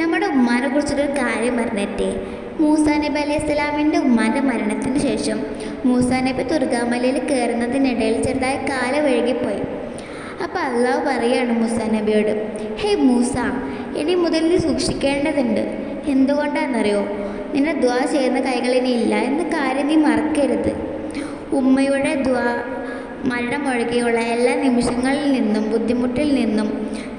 നമ്മുടെ ഉമ്മാനെ കുറിച്ചൊരു കാര്യം പറഞ്ഞിട്ടേ. മൂസാ നബി അലൈഹി സ്വലാമിന്റെ ഉമ്മാന്റെ മരണത്തിന് ശേഷം മൂസാ നബി ദുർഗാമലയിൽ കയറുന്നതിനിടയിൽ ചെറുതായി കാല വഴുകിപ്പോയി. അപ്പോൾ അള്ളാഹു പറയാണ് മൂസാ നബിയോട് ഹേ മൂസ ഇനി മുതൽ നീ സൂക്ഷിക്കേണ്ടതുണ്ട്. എന്തുകൊണ്ടാണെന്നറിയോ? നിന്നെ ദ്വാ ചെയ്യുന്ന കൈകൾ ഇനി ഇല്ല എന്ന കാര്യം നീ മറക്കരുത്. ഉമ്മയുടെ ദ്വാ മരണമൊഴുകിയുള്ള എല്ലാ നിമിഷങ്ങളിൽ നിന്നും ബുദ്ധിമുട്ടിൽ നിന്നും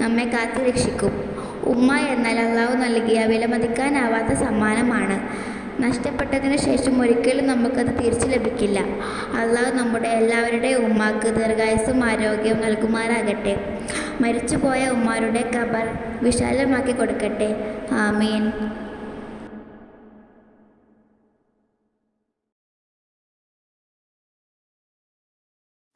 നമ്മെ കാത്തു രക്ഷിക്കും ഉമ്മ എന്നാൽ അള്ളാഹു നൽകിയ വിലമതിക്കാനാവാത്ത സമ്മാനമാണ്. നഷ്ടപ്പെട്ടതിന് ശേഷം ഒരിക്കലും നമുക്കത് തിരിച്ചു ലഭിക്കില്ല. അള്ളാഹു നമ്മുടെ എല്ലാവരുടെയും ഉമ്മാക്ക് ദീർഘായുസും ആരോഗ്യവും നൽകുമാറാകട്ടെ. മരിച്ചുപോയ ഉമ്മാരുടെ കബർ വിശാലമാക്കി കൊടുക്കട്ടെ. ആമീൻ.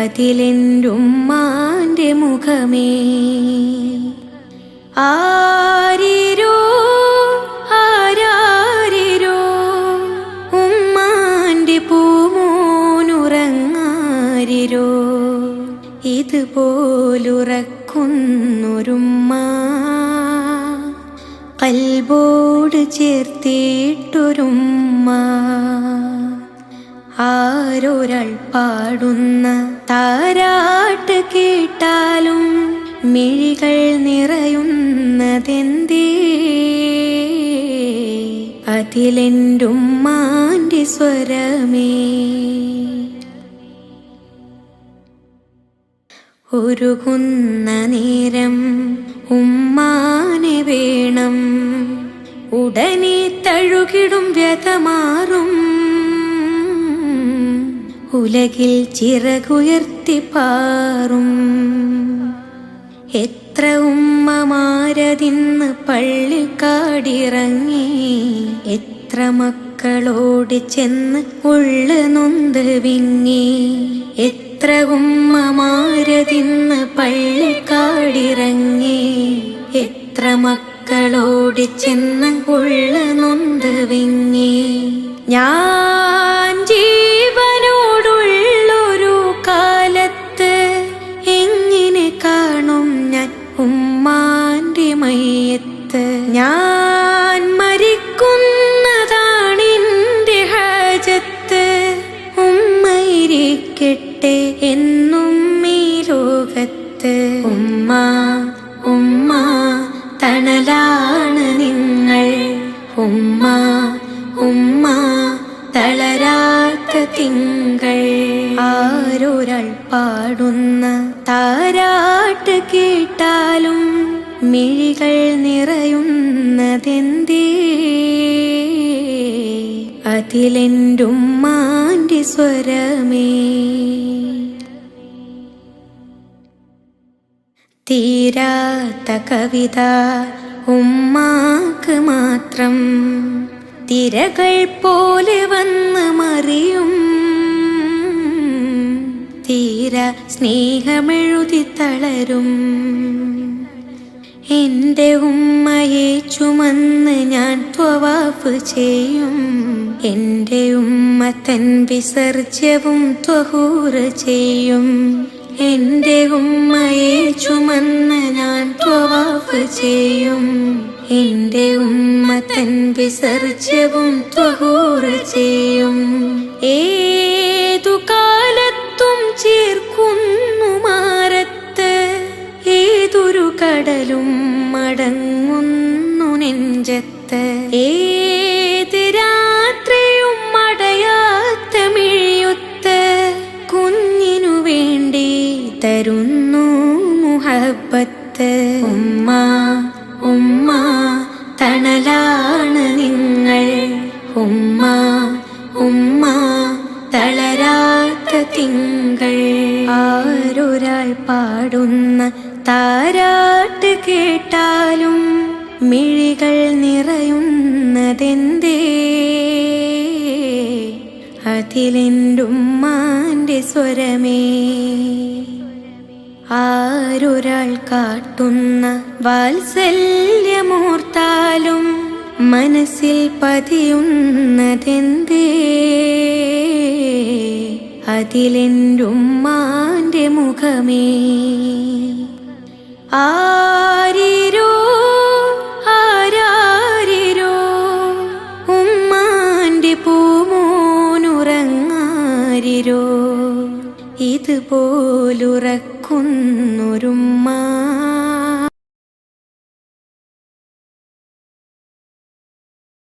അതിലെന്റുമ്മാന്റെ മുഖമേ. ആരിരോ ആരാരിരോ ഉമ്മാന്റെ പൂമോനുറങ്ങാരിരോ. ഇതുപോലുറക്കുന്നൊരുമ്മ കൽബോട് ചേർത്തിട്ടൊരുമ്മ. ആരൊരാൾ പാടുന്ന താരാട്ട് കേട്ടാലും മിഴികൾ നിറയുന്നതെന്തേ? അതിലെന്റുമ്മാന്റെ സ്വരമേ. ഒരുകുന്ന നേരം ഉമ്മാനെ വേണം. ഉടനെ തഴുകിടും വ്യതമാറും. ഉലകിൽ ചിറകുയർത്തി പാറും. എത്ര ഉമ്മമാരതിന്ന് പള്ളിക്കാടിറങ്ങി. എത്ര മക്കളോട് ചെന്ന് ഉള്ളു നൊന്ത് വിങ്ങി. എത്ര ഉമ്മമാരതിന്ന് പള്ളിക്കാടിറങ്ങി. എത്ര മക്കളോട് ചെന്ന് ഉള്ളു നൊന്ത് വിങ്ങി. ഞാൻ ജീവനോടുള്ളൊരു എന്നും ഈ ലോകത്ത് ഉമ്മ ഉമ്മ തണലാണ് നിങ്ങൾ. ഉമ്മ ഉമ്മ തളരാത്ത തിങ്കൾ. ആരൊരാൾ പാടുന്ന താരാട്ട് കേട്ടാലും മിഴികൾ നിറയുന്നതെന്തേ? അതിലെന്റുമ്മാന്റെ സ്വരമേ. തീരാത്ത കവിത ഉമ്മാക്ക് മാത്രം. തിരകൾ പോലെ വന്ന് മറിയും. തീര സ്നേഹമെഴുതി തളരും. എന്റെ ഉമ്മയെ ചുമന്ന് ഞാൻ ത്വവാഫ് ചെയ്യും. എന്റെ ഉമ്മ തൻ വിസർജ്യവും ത്വഹൂറ് ചെയ്യും. എന്റെ ഉമ്മയെ ചുമന്ന് ഞാൻ ത്വവാഫ് ചെയ്യും. എന്റെ ഉമ്മ തൻ വിസർജ്യവും ത്വഹൂറ് ചെയ്യും. ഏതു കാലത്തും ചേർക്കുന്നു മാരത്ത് ഏതൊരു കടലും മടങ്ങുന്നു നെഞ്ചത്ത്. ഏത് ഉമ്മ ഉമ്മ തണലാണ് നിങ്ങൾ. ഉമ്മ ഉമ്മ തളരാത്ത തിങ്കൾ. ആരൊരാൾ പാടുന്ന താരാട്ട് കേട്ടാലും മിഴികൾ നിറയുന്നതെന്തേ? അതിലെന്റെ അതിലെന്റുമ്മാന്റെ സ്വരമേ? ആരൊരാൾ കാട്ടുന്ന വാത്സല്യമോർത്താലും മനസ്സിൽ പതിയുന്നതെന്തേ? അതിലെന്റുമ്മാന്റെ മുഖമേ? ആരിരോ ആരാരിരോ ഉമ്മാന്റെ പൂമോനുറങ്ങാരിരോ? ഇതുപോലുറക്കുന്നൊരുമാ